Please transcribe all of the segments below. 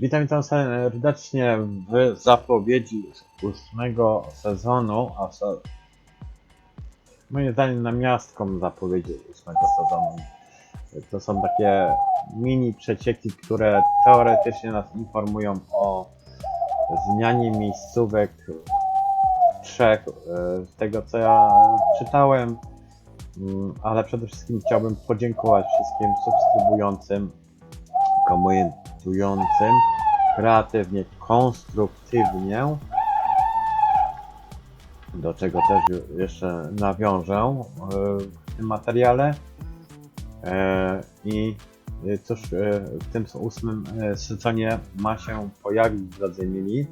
Witam witam serdecznie w zapowiedzi ósmego sezonu, a so... moim zdaniem na miastką zapowiedzi ósmego sezonu. To są takie mini przecieki, które teoretycznie nas informują o zmianie miejscówek trzech, e, z tego co ja czytałem, Mm, ale przede wszystkim chciałbym podziękować wszystkim subskrybującym, komentującym, kreatywnie, konstruktywnie, do czego też jeszcze nawiążę e, w tym materiale. E, I cóż, e, w tym ósmym sezonie ma się pojawić, drodzy mili,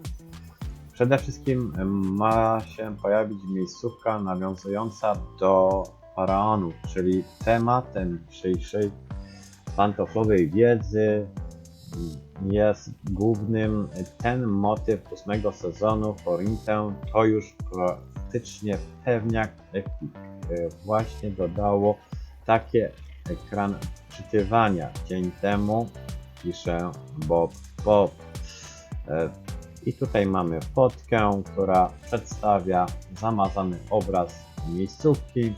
Przede wszystkim ma się pojawić miejscówka nawiązująca do faraonów, czyli tematem dzisiejszej pantoflowej wiedzy jest głównym ten motyw ósmego sezonu Forintę to już praktycznie pewniak Epic e, właśnie dodało takie ekran czytywania. Dzień temu pisze Bob Bob. E, i tutaj mamy fotkę, która przedstawia zamazany obraz miejscówki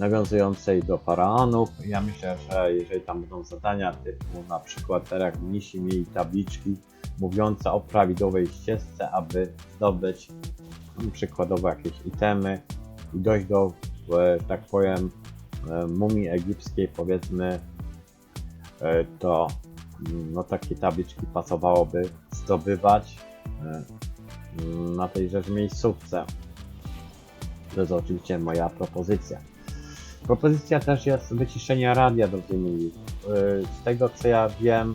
nawiązującej do faraonów. Ja myślę, że jeżeli tam będą zadania typu na przykład tak jak mnisi mieli tabliczki mówiące o prawidłowej ścieżce, aby zdobyć przykładowo jakieś itemy i dojść do, e, tak powiem, e, mumii egipskiej powiedzmy, e, to mm, no takie tabliczki pasowałoby zdobywać na tej rzecz miejscówce. To jest oczywiście moja propozycja. Propozycja też jest wyciszenia radia, drodzy mili. E, Z tego co ja wiem,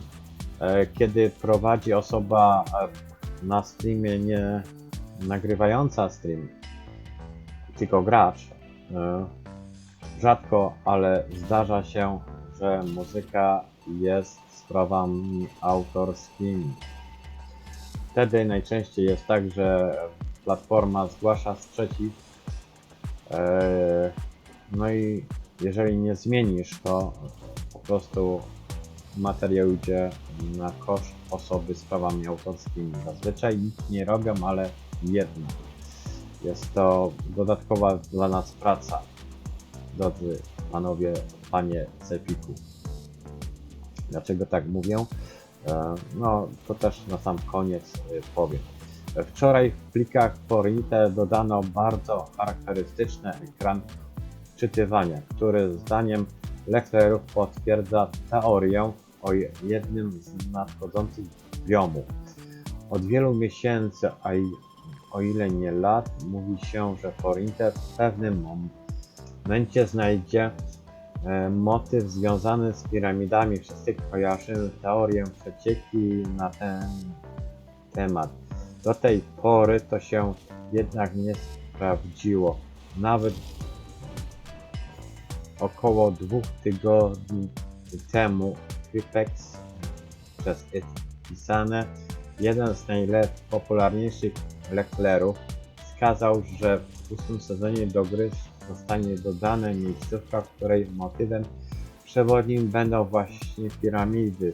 e, kiedy prowadzi osoba e, na streamie nie nagrywająca stream, tylko gracz, e, rzadko, ale zdarza się, że muzyka jest sprawami autorskimi. Wtedy najczęściej jest tak, że platforma zgłasza sprzeciw. No i jeżeli nie zmienisz, to po prostu materiał idzie na koszt osoby z prawami autorskimi. Zazwyczaj nic nie robią, ale jedno. Jest to dodatkowa dla nas praca. Drodzy panowie, panie z Epiku. Dlaczego tak mówię? E, No, to też na sam koniec e, powiem. Wczoraj w plikach Forinte dodano bardzo charakterystyczny ekran czytywania, który zdaniem lektorów potwierdza teorię o jednym z nadchodzących biomów. Od wielu miesięcy, a o ile nie lat, mówi się, że Forinte w pewnym momencie znajdzie e, motyw związany z piramidami. Wszyscy kojarzymy teorię przecieki na ten temat. Do tej pory to się jednak nie sprawdziło. Nawet około dwóch tygodni temu Krypex przez pisane, jeden z najpopularniejszych leklerów, wskazał, że w ósmym sezonie do gry zostanie dodane miejscówka, w której motywem przewodnim będą właśnie piramidy.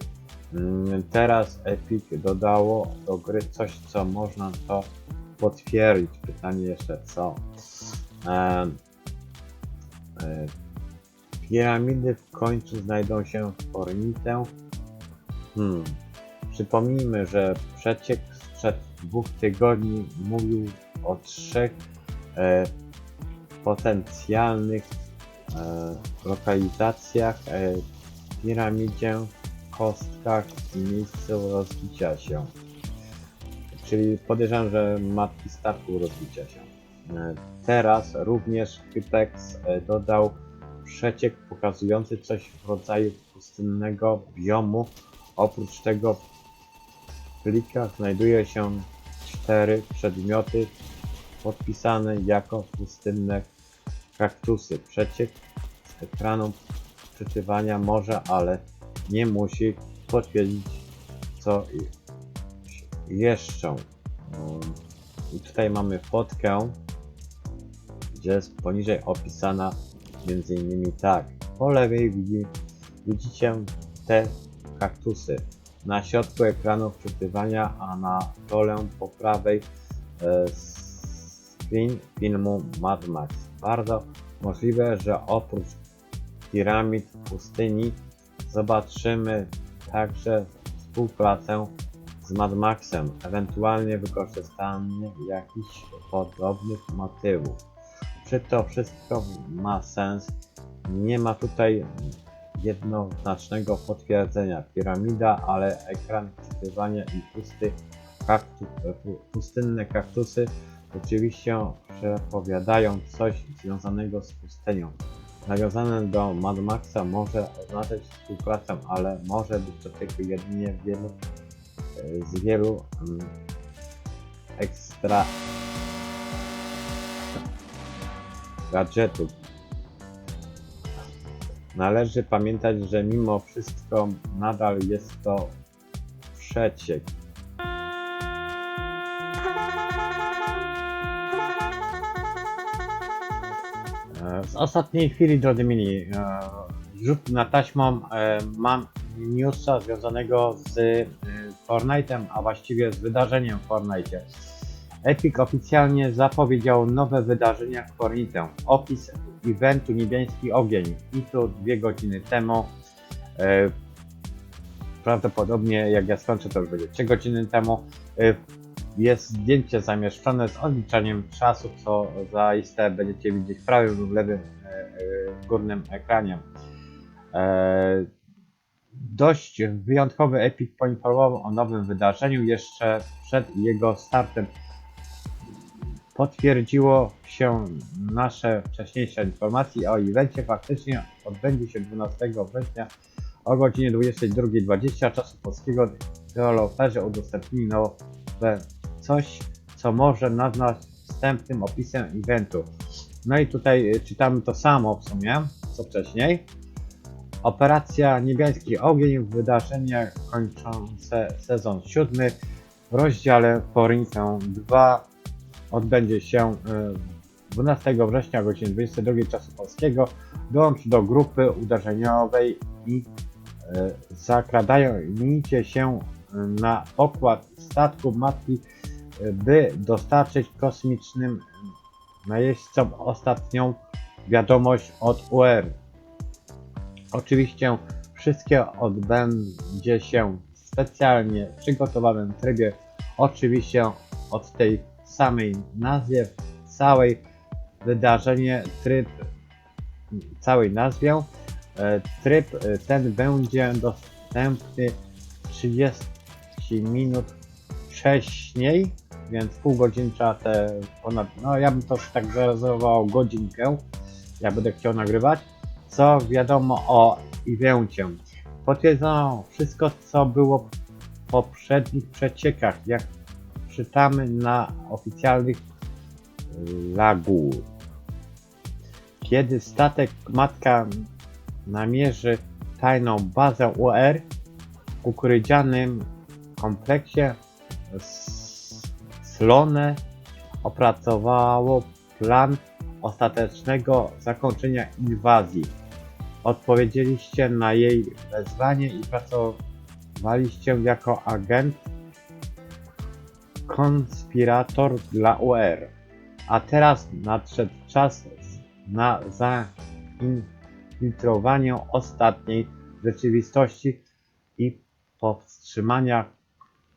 Mm, Teraz Epic dodało do gry coś, co można to potwierdzić. Pytanie jeszcze co? E, Piramidy w końcu znajdą się w Fornitę. Hmm. Przypomnijmy, że przeciek sprzed dwóch tygodni mówił o trzech e, potencjalnych e, lokalizacjach e, piramidzie, kostkach i miejscu rozbicia się. Czyli podejrzewam, że matki statku rozbicia się. E, Teraz również Hypex e, dodał przeciek pokazujący coś w rodzaju pustynnego biomu. Oprócz tego w plikach znajduje się cztery przedmioty podpisane jako pustynne kaktusy. Przeciek z ekranu przeczytywania może, ale nie musi potwierdzić co jeszcze. I tutaj mamy fotkę, gdzie jest poniżej opisana między innymi tak. Po lewej widzi, widzicie te kaktusy. na środku ekranu wczytywania, a na dole po prawej e, screen filmu Mad Max. Bardzo możliwe, że oprócz piramid pustyni zobaczymy także współpracę z Mad Maxem, ewentualnie wykorzystanie jakichś podobnych motywów. Czy to wszystko ma sens? Nie ma tutaj jednoznacznego potwierdzenia. Piramida, ale ekran wczytywania i pusty kaktu, pu- pustynne kaktusy rzeczywiście przepowiadają coś związanego z pustynią. Nawiązane do Mad Maxa może oznaczać współpracę, ale może być to tylko jedynie wielu, e, z wielu mm, ekstra gadżetów. Należy pamiętać, że mimo wszystko nadal jest to przeciek. E, Z ostatniej chwili, drodzy mili, e, rzut na taśmą e, mam newsa związanego z e, Fortnite'em, a właściwie z wydarzeniem w Fortnite. Epic oficjalnie zapowiedział nowe wydarzenia w Fortnite. Opis eventu Niebiański Ogień i to dwie godziny temu. E, prawdopodobnie jak ja skończę to już będzie 3 godziny temu. E, jest zdjęcie zamieszczone z odliczaniem czasu, co zaiste będziecie widzieć w prawym lub lewym e, e, górnym ekranie. E, dość wyjątkowy Epic poinformował o nowym wydarzeniu jeszcze przed jego startem. Potwierdziło się nasze wcześniejsze informacje o evencie. Faktycznie odbędzie się 12 września o godzinie 22.20 czasu polskiego. Deweloperzy udostępnili nowe coś, co może nazwać wstępnym opisem eventu. No i tutaj y, czytamy to samo w sumie, co wcześniej. Operacja Niebiański Ogień, wydarzenie kończące sezon siódmy w rozdziale Forintę 2 odbędzie się y, 12 września o godzinie 22 czasu polskiego. Dołącz do grupy uderzeniowej i y, zakradajcie się y, na pokład statku matki, by dostarczyć kosmicznym najeźdźcom ostatnią wiadomość od UR. Oczywiście wszystkie odbędzie się w specjalnie przygotowanym trybie, oczywiście od tej samej nazwie, w całej wydarzenie, tryb, całej nazwie. E, Tryb e, ten będzie dostępny 30 minut wcześniej, więc pół godziny trzeba te ponad, no ja bym to tak zarezerwował godzinkę, ja będę chciał nagrywać. Co wiadomo o evencie? Potwierdzono wszystko, co było w poprzednich przeciekach, jak czytamy na oficjalnych lagu. Kiedy statek matka namierzy tajną bazę UR w ukrydzianym kompleksie Slone opracowało plan ostatecznego zakończenia inwazji. Odpowiedzieliście na jej wezwanie i pracowaliście jako agent konspirator dla UR. A teraz nadszedł czas na zainfiltrowanie ostatniej rzeczywistości i powstrzymania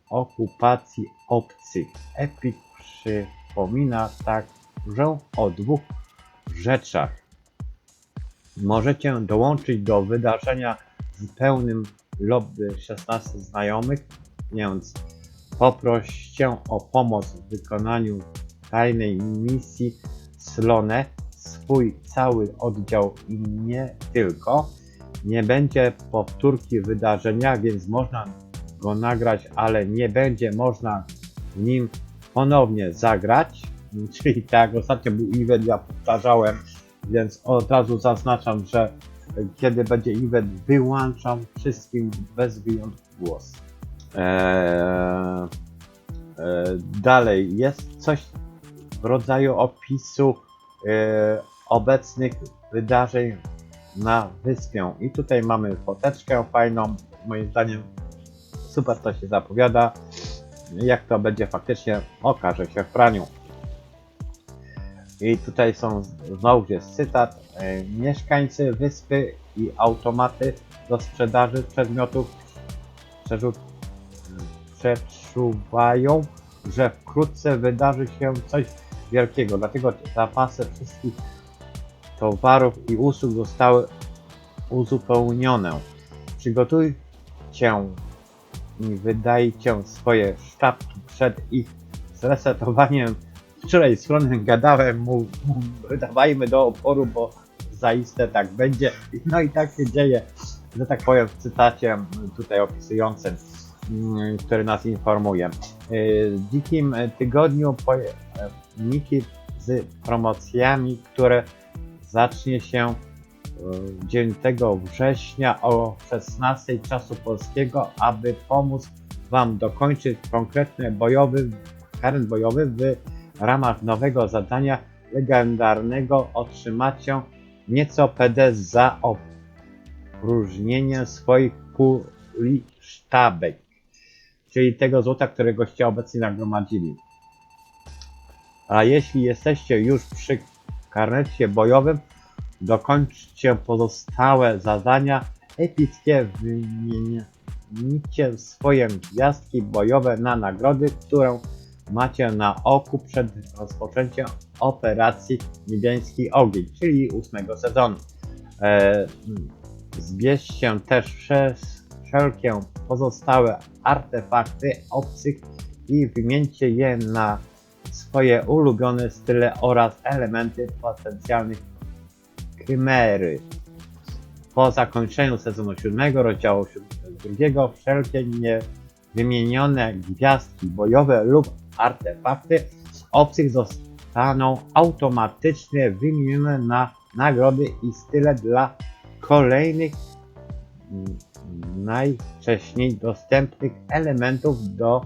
okupacji obcych. Epic przypomina także o dwóch rzeczach. Możecie dołączyć do wydarzenia z pełnym lobby 16 znajomych, więc poproście o pomoc w wykonaniu tajnej misji Slone, swój cały oddział i nie tylko. Nie będzie powtórki wydarzenia, więc można go nagrać, ale nie będzie można w nim ponownie zagrać. Czyli tak, ostatnio był event, ja powtarzałem, więc od razu zaznaczam, że kiedy będzie event, wyłączam wszystkim bez wyjątku głos. Eee, e, dalej, jest coś w rodzaju opisu e, obecnych wydarzeń na wyspie. I tutaj mamy foteczkę fajną, moim zdaniem super to się zapowiada. Jak to będzie faktycznie, okaże się w praniu. I tutaj są znowu jest cytat. E, Mieszkańcy wyspy i automaty do sprzedaży przedmiotów przerzu- przeczuwają, że wkrótce wydarzy się coś wielkiego. Dlatego zapasy wszystkich towarów i usług zostały uzupełnione. Przygotujcie i wydajcie swoje sztabki przed ich zresetowaniem. Wczoraj Fronem gadałem mu, mu wydawajmy do oporu, bo zaiste tak będzie. No i tak się dzieje, że tak powiem w cytacie tutaj opisującym, który nas informuje. Y, W dzikim tygodniu pojemniki z promocjami, które zacznie się y, 9 września o 16 czasu polskiego, aby pomóc Wam dokończyć konkretny bojowy, karen bojowy w ramach nowego zadania legendarnego otrzymacie nieco PD za opróżnienie swoich puli sztabek, czyli tego złota, którego goście obecnie nagromadzili. A jeśli jesteście już przy karnecie bojowym, dokończcie pozostałe zadania epickie, wymienicie swoje gwiazdki bojowe na nagrody, którą macie na oku przed rozpoczęciem operacji Niebiański Ogień, czyli ósmego sezonu. E, zbierzcie też przez wszelkie pozostałe artefakty obcych i wymieńcie je na swoje ulubione style oraz elementy potencjalnych chimery. Po zakończeniu sezonu 7 rozdziału 2 wszelkie niewymienione gwiazdki bojowe lub artefakty obcych zostaną automatycznie wymienione na nagrody i style dla kolejnych najwcześniej dostępnych elementów do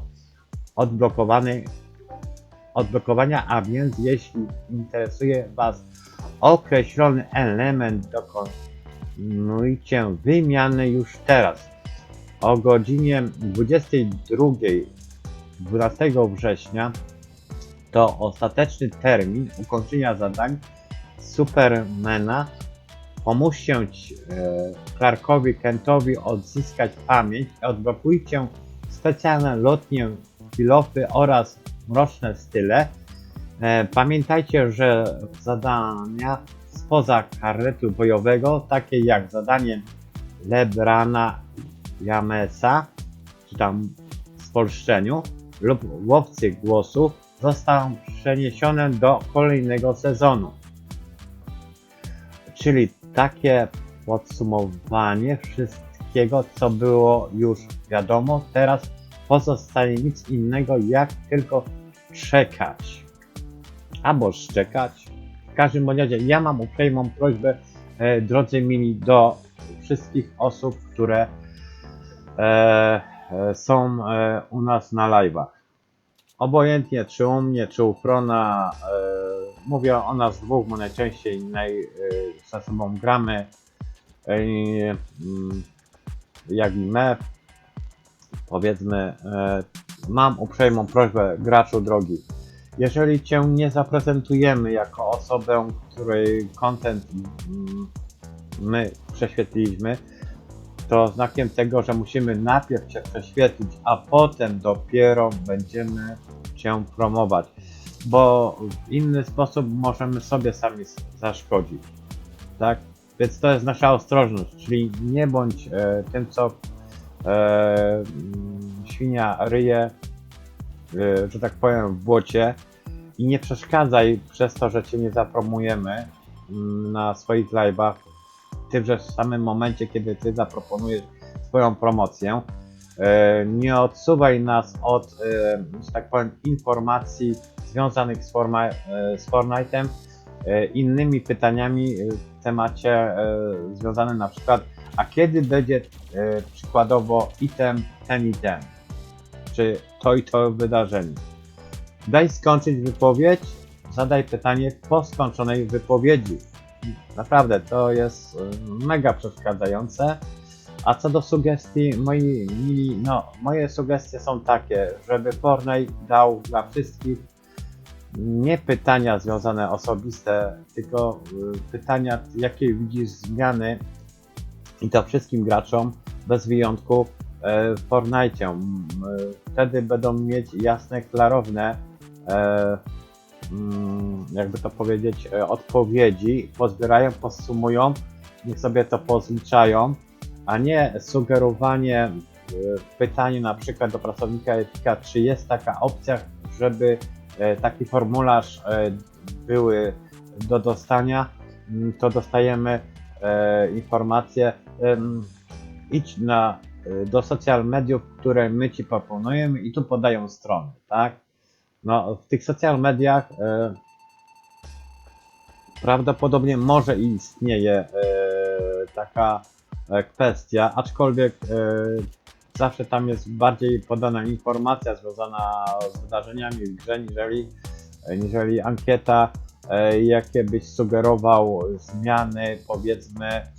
odblokowania, a więc jeśli interesuje Was określony element, dokonujcie wymiany już teraz. O godzinie 22 12 września to ostateczny termin ukończenia zadań Supermana. Pomóżcie ci, e, Clarkowi Kentowi odzyskać pamięć i odblokujcie specjalne lotnie pilofy oraz mroczne style. E, pamiętajcie, że zadania spoza karnetu bojowego, takie jak zadanie Lebrana Jamesa, czy tam w spolszczeniu, lub łowcy głosów, zostaną przeniesione do kolejnego sezonu. Czyli takie podsumowanie wszystkiego, co było już wiadomo. Teraz pozostaje nic innego, jak tylko czekać. Albo szczekać. W każdym razie ja mam uprzejmą prośbę, e, drodzy mili, do wszystkich osób, które e, e, są e, u nas na live'ach. Obojętnie czy u mnie, czy u Frona, e, mówię o nas dwóch, bo najczęściej naj, e, ze sobą gramy, e, mm, jak i my. Powiedzmy, e, mam uprzejmą prośbę graczu drogi. Jeżeli Cię nie zaprezentujemy jako osobę, której content mm, my prześwietliliśmy, to znakiem tego, że musimy najpierw Cię prześwietlić, a potem dopiero będziemy Cię promować. Bo w inny sposób możemy sobie sami zaszkodzić. Tak? Więc to jest nasza ostrożność, czyli nie bądź e, tym, co e, mm, świnia ryje, e, że tak powiem, w błocie i nie przeszkadzaj przez to, że Cię nie zapromujemy mm, na swoich live'ach w tymże samym momencie, kiedy Ty zaproponujesz swoją promocję. E, Nie odsuwaj nas od, e, że tak powiem, informacji związanych z, e, z Fortnite'em, innymi pytaniami w temacie e, związanym na przykład, a kiedy będzie e, przykładowo item ten i ten, czy to i to wydarzenie. Daj skończyć wypowiedź, zadaj pytanie po skończonej wypowiedzi. Naprawdę, to jest y, mega przeszkadzające. A co do sugestii, moi no, moje sugestie są takie, żeby Fortnite dał dla wszystkich nie pytania związane osobiste, tylko y, pytania, jakie widzisz zmiany i to wszystkim graczom, bez wyjątku, e, w Fortnite. E, Wtedy będą mieć jasne, klarowne, e, mm, jakby to powiedzieć, odpowiedzi, pozbierają, podsumują, niech sobie to pozliczają, a nie sugerowanie w pytaniu na przykład do pracownika etyka, czy jest taka opcja, żeby taki formularz e, były do dostania, mm, to dostajemy e, informację em, idź na, e, do social mediów, które my Ci proponujemy i tu podają strony, tak? No, w tych social mediach e, prawdopodobnie może istnieje e, taka e, kwestia, aczkolwiek e, zawsze tam jest bardziej podana informacja związana z wydarzeniami w grze, niżeli, niżeli ankieta, e, jakie byś sugerował zmiany, powiedzmy, e,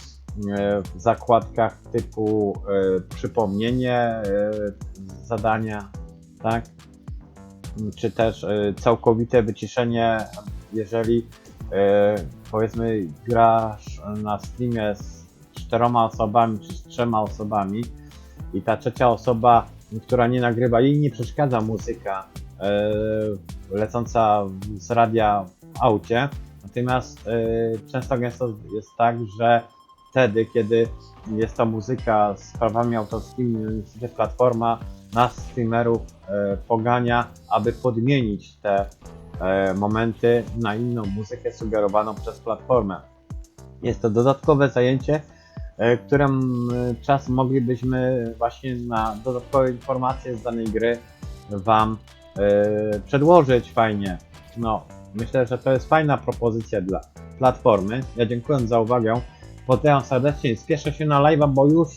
w zakładkach typu e, przypomnienie zadania, tak? Czy też całkowite wyciszenie, jeżeli powiedzmy grasz na streamie z czteroma osobami czy z trzema osobami i ta trzecia osoba, która nie nagrywa, jej nie przeszkadza muzyka e, lecąca z radia w aucie, natomiast e, często gęsto jest tak, że wtedy, kiedy jest to muzyka z prawami autorskimi, platforma nas streamerów e, pogania, aby podmienić te momenty na inną muzykę sugerowaną przez platformę. Jest to dodatkowe zajęcie, e, którym e, czas moglibyśmy właśnie na dodatkowe informacje z danej gry Wam e, przedłożyć fajnie. No, myślę, że to jest fajna propozycja dla platformy. Ja dziękuję za uwagę. Pozdrawiam serdecznie. Spieszę się na live'a, bo już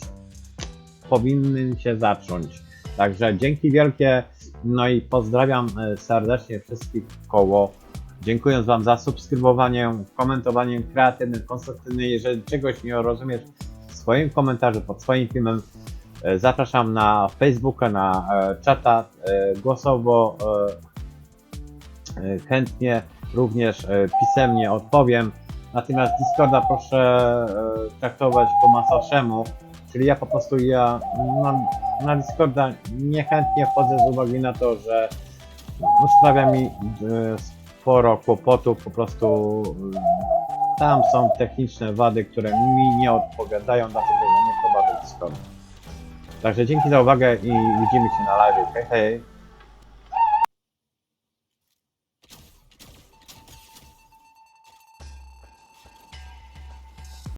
powinny się zacząć. Także dzięki wielkie. No i pozdrawiam serdecznie wszystkich koło. Dziękuję Wam za subskrybowanie, komentowanie kreatywne, konstruktywne. Jeżeli czegoś nie rozumiesz swoim komentarzu pod swoim filmem, e, zapraszam na Facebooka, na e, czata e, głosowo. Chętnie również pisemnie odpowiem. Natomiast Discorda proszę traktować po macoszemu, czyli ja po prostu ja na, na Discorda niechętnie wchodzę z uwagi na to, że sprawia mi sporo kłopotów, po prostu tam są techniczne wady, które mi nie odpowiadają, dlatego nie prowadzę Discorda. Także dzięki za uwagę i widzimy się na live. Hej, hej!